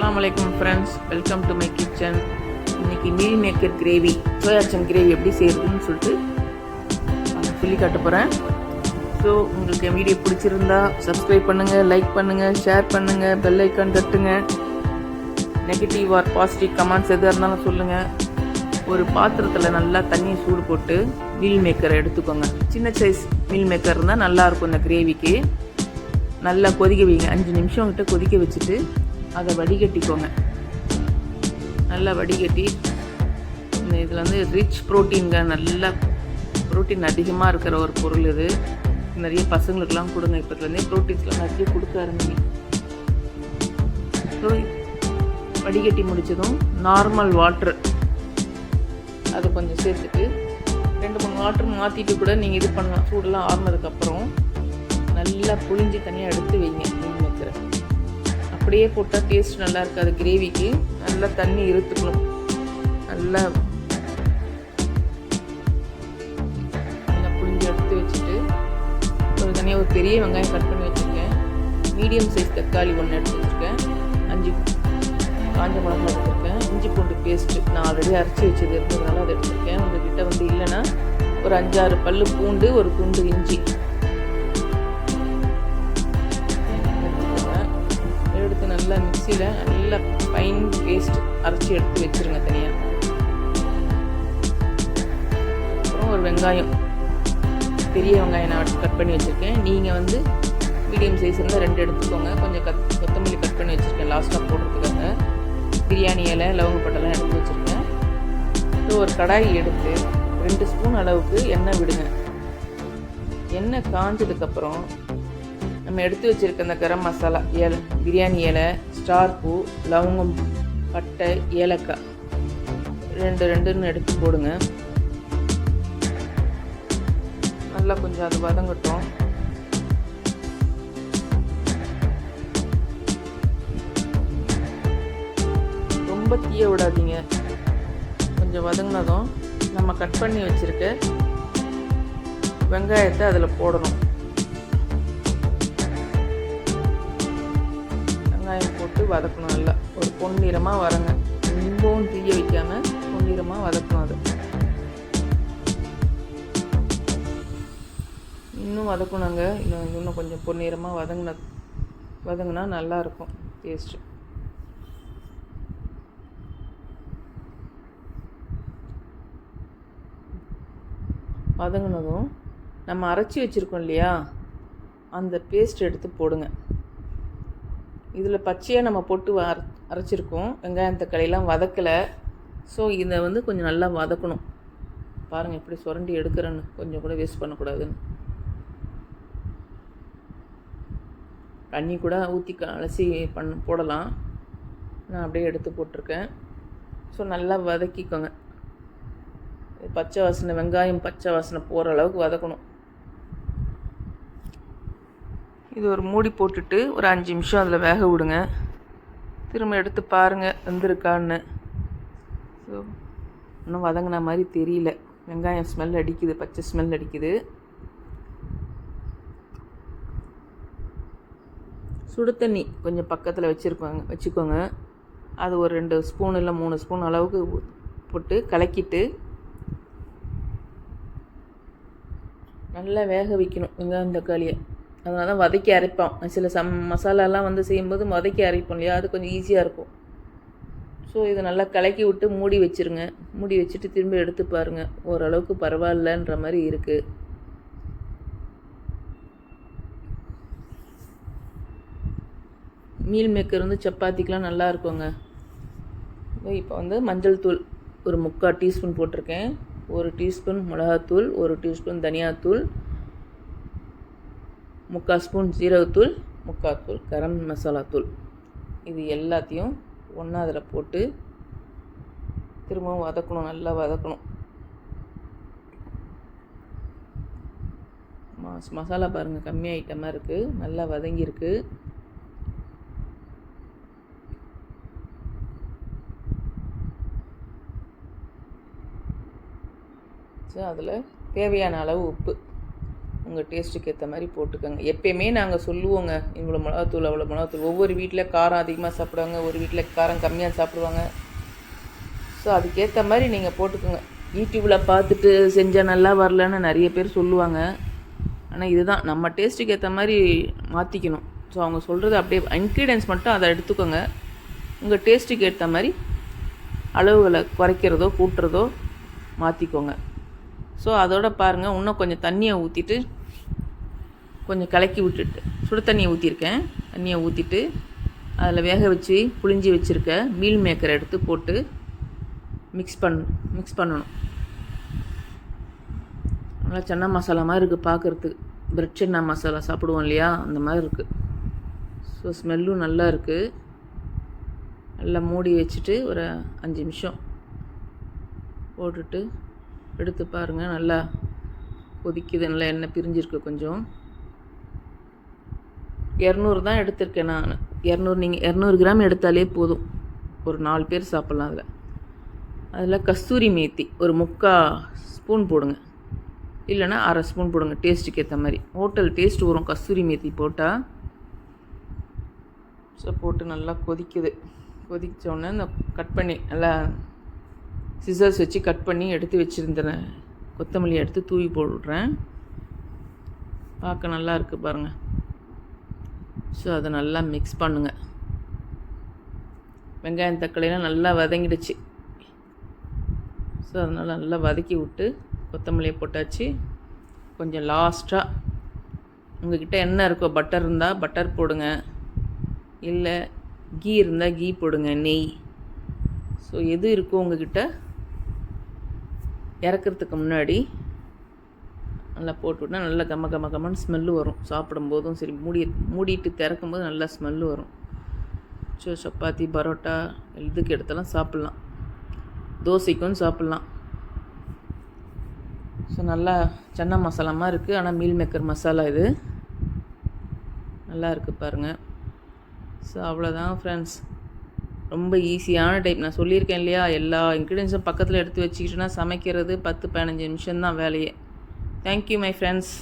அஸ்லாம் வலைக்கம் friends welcome to my kitchen இன்னைக்கு meal maker gravy soya chunk gravy எப்படி செய்யறதுன்னு சொல்லிட்டு நான் சொல்லி காட்ட போகிறேன் ஸோ உங்களுக்கு என் வீடியோ பிடிச்சிருந்தா சப்ஸ்கிரைப் பண்ணுங்கள் லைக் பண்ணுங்கள் ஷேர் பண்ணுங்கள் பெல் ஐக்கான் தட்டுங்க. நெகட்டிவ் ஆர் பாசிட்டிவ் கமெண்ட்ஸ் எதாக இருந்தாலும் சொல்லுங்கள் ஒரு பாத்திரத்தில் நல்லா தண்ணி சூடு போட்டு மீல் மேக்கரை எடுத்துக்கோங்க. சின்ன சைஸ் மீல் மேக்கர் இருந்தால் நல்லாயிருக்கும் இந்த கிரேவிக்கு நல்லா கொதிக்க வைங்க. அஞ்சு நிமிஷம் கிட்ட கொதிக்க வச்சுட்டு அதை வடிகட்டிக்கோங்க. நல்லா வடிகட்டி இந்த இதில் வந்து ரிச் ப்ரோட்டீன்க நல்லா ப்ரோட்டீன் அதிகமாக இருக்கிற ஒரு பொருள் இது. நிறைய பசங்களுக்கெல்லாம் கொடுங்க. இப்போத்துலேருந்தே ப்ரோட்டீன்ஸ்லாம் நிறைய கொடுக்க ஆரம்பிங்க. ஸோ வடிகட்டி முடிச்சதும் நார்மல் வாட்ரு அதை கொஞ்சம் சேர்த்துட்டு ரெண்டு மூணு வாட்டர் மாற்றிட்டு கூட நீங்கள் இது பண்ணலாம். சூடெல்லாம் ஆறுனதுக்கப்புறம் நல்லா புழிஞ்சு தனியாக எடுத்து வைங்க. அப்படியே போட்டால் டேஸ்ட் நல்லா இருக்காது கிரேவிக்கு நல்லா தண்ணி இருத்துக்கணும். நல்லா நல்லா புழிஞ்சு எடுத்து வச்சுட்டு ஒரு தனியாக ஒரு பெரிய வெங்காயம் கட் பண்ணி வச்சுருக்கேன். மீடியம் சைஸ் தக்காளி ஒன்று எடுத்து வச்சுருக்கேன். அஞ்சு காஞ்ச மிளகா எடுத்துருக்கேன். இஞ்சி பூண்டு பேஸ்ட்டு நான் ஆல்ரெடி அரைச்சி வச்சது இருந்ததுனால அதை எடுத்துருக்கேன். உங்ககிட்ட வந்து இல்லைன்னா ஒரு அஞ்சாறு பல் பூண்டு ஒரு குண்டு இஞ்சி எடுத்து நல்லா மிக்சியில் நல்லா ஃபைன் பேஸ்ட் அரைச்சி எடுத்து வச்சுருங்க தனியாக அப்புறம் ஒரு வெங்காயம். பெரிய வெங்காயம் நான் கட் பண்ணி வச்சுருக்கேன். நீங்கள் வந்து மீடியம் சைஸ் இருந்தால் ரெண்டு எடுத்துக்கோங்க. கொஞ்சம் கத் கொத்தமல்லி கட் பண்ணி வச்சுருக்கேன். லாஸ்ட்டாக போடுறதுக்காக. பிரியாணி இலை லவங்கப்பட்டெல்லாம் எடுத்து வச்சுருக்கேன். ஸோ ஒரு கடாய் எடுத்து ரெண்டு ஸ்பூன் அளவுக்கு எண்ணெய் விடுங்க. எண்ணெய் காஞ்சதுக்கப்புறம் நம்ம எடுத்து வச்சுருக்க அந்த கரம் மசாலா ஏல பிரியாணி இலை ஸ்டார் பூ லவங்கம் பட்டை ஏலக்காய் ரெண்டு ரெண்டுன்னு எடுத்து போடுங்க. நல்லா கொஞ்சம் அது வதங்கட்டும். ரொம்ப தீய விடாதீங்க. கொஞ்சம் வதங்கினதும் நம்ம கட் பண்ணி வச்சுருக்க வெங்காயத்தை அதில் போடணும். வதக்கணும் நல்லா. ஒரு பொன்னிறமாக வரங்க ரொம்பவும் தீய வைக்காமல் பொன்னிறமாக வதக்கணும் அது. இன்னும் வதக்கணுங்க. இன்னும் இன்னும் கொஞ்சம் பொன்னிறமாக வதங்கின வதங்கினா நல்லாயிருக்கும் டேஸ்ட்டு வதங்கினதும் நம்ம அரைச்சி வச்சுருக்கோம் இல்லையா? அந்த பேஸ்ட் எடுத்து போடுங்க. இதில் பச்சையாக நம்ம போட்டு அர அரைச்சிருக்கோம். வெங்காயம் தக்காளியெல்லாம் வதக்கலை. ஸோ இதை வந்து கொஞ்சம் நல்லா வதக்கணும். பாருங்கள் எப்படி சுரண்டி எடுக்கிறேன்னு. கொஞ்சம் கூட வேஸ்ட் பண்ணக்கூடாதுன்னு. தண்ணி கூட ஊற்றி அலசி பண்ண போடலாம். நான் அப்படியே எடுத்து போட்டிருக்கேன். ஸோ நல்லா வதக்கிக்கோங்க. பச்சை வாசனை வெங்காயம் பச்சை வாசனை போகிற அளவுக்கு வதக்கணும். இது ஒரு மூடி போட்டுட்டு ஒரு அஞ்சு நிமிஷம் அதில் வேக விடுங்க. திரும்ப எடுத்து பாருங்கள் வெந்திருக்கான்னு. ஸோ இன்னும் வதங்கின மாதிரி தெரியல. வெங்காயம் ஸ்மெல் அடிக்குது பச்சை ஸ்மெல் அடிக்குது. சுடு தண்ணி கொஞ்சம் பக்கத்தில் வச்சுருக்கோங்க வச்சுக்கோங்க. அது ஒரு ரெண்டு ஸ்பூன் இல்லை மூணு ஸ்பூன் அளவுக்கு போட்டு கலக்கிட்டு நல்லா வேக வைக்கணும் வெங்காயம் தக்காளியை. அதனால தான் வதக்கி அரைப்போம். சில சம் மசாலாலாம் வந்து செய்யும்போது வதக்கி அரைப்போம் இல்லையா? அது கொஞ்சம் ஈஸியாக இருக்கும். ஸோ இதை நல்லா கலக்கி விட்டு மூடி வச்சுருங்க. மூடி வச்சுட்டு திரும்ப எடுத்து பாருங்கள் ஓரளவுக்கு பரவாயில்லன்ற மாதிரி இருக்குது மீல் மேக்கர் வந்து சப்பாத்திக்கெலாம் நல்லா இருக்குங்க. இப்போ வந்து மஞ்சள் தூள் ஒரு முக்கால் டீஸ்பூன் போட்டிருக்கேன். ஒரு டீஸ்பூன் மிளகாத்தூள் ஒரு டீஸ்பூன் தனியாத்தூள் முக்கால் ஸ்பூன் ஜீரகத்தூள் முக்கால் தூள் கரம் மசாலா தூள். இது எல்லாத்தையும் ஒன்றா அதில் போட்டு திரும்பவும் வதக்கணும் நல்லா வதக்கணும். மாஸ் மசாலா பாருங்கள் கம்மி ஐட்டமாக இருக்குது நல்லா வதங்கியிருக்கு. ஸோ அதில் தேவையான அளவு உப்பு. உங்கள் டேஸ்ட்டுக்கு ஏற்ற மாதிரி போட்டுக்கோங்க. எப்பயுமே நாங்கள் சொல்லுவோங்க இவ்வளோ மிளகாத்தூள் அவ்வளோ மிளகாத்தூள். ஒவ்வொரு வீட்டில் காரம் அதிகமாக சாப்பிடுவாங்க ஒரு வீட்டில் காரம் கம்மியாக சாப்பிடுவாங்க. ஸோ அதுக்கேற்ற மாதிரி நீங்கள் போட்டுக்கோங்க. யூடியூப்பில் பார்த்துட்டு செஞ்சால் நல்லா வரலன்னு நிறைய பேர் சொல்லுவாங்க. ஆனால் இதுதான். நம்ம டேஸ்ட்டுக்கு ஏற்ற மாதிரி மாற்றிக்கணும் ஸோ அவங்க சொல்கிறது அப்படியே இன்க்ரீடியன்ஸ் மட்டும் அதை எடுத்துக்கோங்க. உங்கள் டேஸ்ட்டுக்கு ஏற்ற மாதிரி அளவுகளை குறைக்கிறதோ கூட்டுறதோ மாற்றிக்கோங்க ஸோ அதோட பாருங்கள் இன்னும் கொஞ்சம் தண்ணியை ஊற்றிட்டு கொஞ்சம் கலக்கி விட்டுட்டு சுடு தண்ணியை ஊற்றிருக்கேன் தண்ணியை ஊற்றிட்டு அதில் வேக வச்சு புளிஞ்சி வச்சுருக்க மீல் மேக்கரை எடுத்து போட்டு மிக்ஸ் பண் மிக்ஸ் பண்ணணும். நல்லா சன்னா மசாலா மாதிரி இருக்குது பார்க்குறதுக்கு. பிரெட் சன்னா மசாலா சாப்பிடுவோம் இல்லையா? அந்த மாதிரி இருக்குது ஸோ ஸ்மெல்லும் நல்லா இருக்குது நல்லா மூடி வச்சுட்டு ஒரு அஞ்சு நிமிஷம் போட்டுட்டு எடுத்து பாருங்கள் நல்லா கொதிக்குது. நல்லா எண்ணெய் பிரிஞ்சிருக்கு கொஞ்சம். இரநூறு தான் எடுத்திருக்கேன் நான். இரநூறு நீங்கள் இரநூறு கிராம் எடுத்தாலே போதும். ஒரு நாலு பேர் சாப்பிட்லாம் அதில். அதில் கஸ்தூரி மேத்தி ஒரு முக்கா ஸ்பூன் போடுங்க. இல்லைன்னா அரை ஸ்பூன் போடுங்க டேஸ்ட்டுக்கு ஏற்ற மாதிரி. ஹோட்டல் டேஸ்ட் வரும் கஸ்தூரி மேத்தி போட்டால் ஸோ போட்டு நல்லா கொதிக்குது. கொதிச்ச இந்த கட் பண்ணி நல்லா சிசர்ஸ் வச்சு கட் பண்ணி எடுத்து வச்சுருந்துறேன் கொத்தமல்லி எடுத்து தூவி போடுறேன் பார்க்க நல்லா இருக்குது பாருங்கள் ஸோ அதை நல்லா மிக்ஸ் பண்ணுங்கள் வெங்காயம் தக்காளியெலாம் நல்லா வதங்கிடுச்சு. ஸோ அதனால் நல்லா வதக்கி விட்டு கொத்தமல்லியை போட்டாச்சு. கொஞ்சம் லாஸ்ட்டாக உங்கள்கிட்ட என்ன இருக்கோ பட்டர் இருந்தால் பட்டர் போடுங்க. இல்லை கீ இருந்தால் கீ போடுங்க நெய். ஸோ எது இருக்கோ உங்கள்கிட்ட இறக்கிறதுக்கு முன்னாடி நல்லா போட்டுவிட்டா நல்லா கம்ம கம்ம கம்மன்னு ஸ்மெல்லு வரும். சாப்பிடும்போதும் சரி மூடி மூடிட்டு திறக்கும்போது நல்லா ஸ்மெல்லு வரும். ஸோ சப்பாத்தி பரோட்டா இதுக்கு எடுத்தாலும் சாப்பிட்லாம். தோசைக்கும் சாப்பிட்லாம். ஸோ நல்லா சன்னா மசாலாமாக இருக்குது ஆனால் மீல் மேக்கர் மசாலா இது. நல்லா இருக்குது பாருங்கள் ஸோ அவ்வளோதான் ஃப்ரெண்ட்ஸ் ரொம்ப ஈஸியான டைப் நான் சொல்லியிருக்கேன் இல்லையா? எல்லா இன்க்ரீடியன்ஸும் பக்கத்தில் எடுத்து வச்சுக்கிட்டோன்னா சமைக்கிறது பத்து பதினஞ்சு நிமிஷம்தான் வேலையே. Thank you my friends